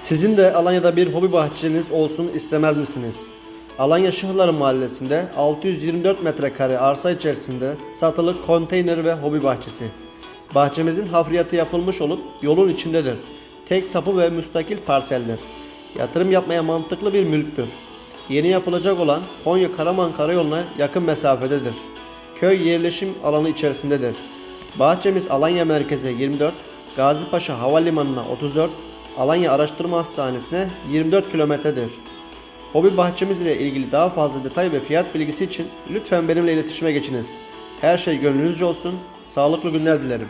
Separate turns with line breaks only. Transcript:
Sizin de Alanya'da bir hobi bahçeniz olsun istemez misiniz? Alanya Şıhları Mahallesi'nde 624 metrekare arsa içerisinde satılık konteyner ve hobi bahçesi. Bahçemizin hafriyatı yapılmış olup yolun içindedir. Tek tapu ve müstakil parseldir. Yatırım yapmaya mantıklı bir mülktür. Yeni yapılacak olan Konya Karaman Karayolu'na yakın mesafededir. Köy yerleşim alanı içerisindedir. Bahçemiz Alanya merkeze 24, Gazipaşa Havalimanı'na 34, Alanya Araştırma Hastanesi'ne 24 kilometredir. Hobi bahçemiz ile ilgili daha fazla detay ve fiyat bilgisi için lütfen benimle iletişime geçiniz. Her şey gönlünüzce olsun. Sağlıklı günler dilerim.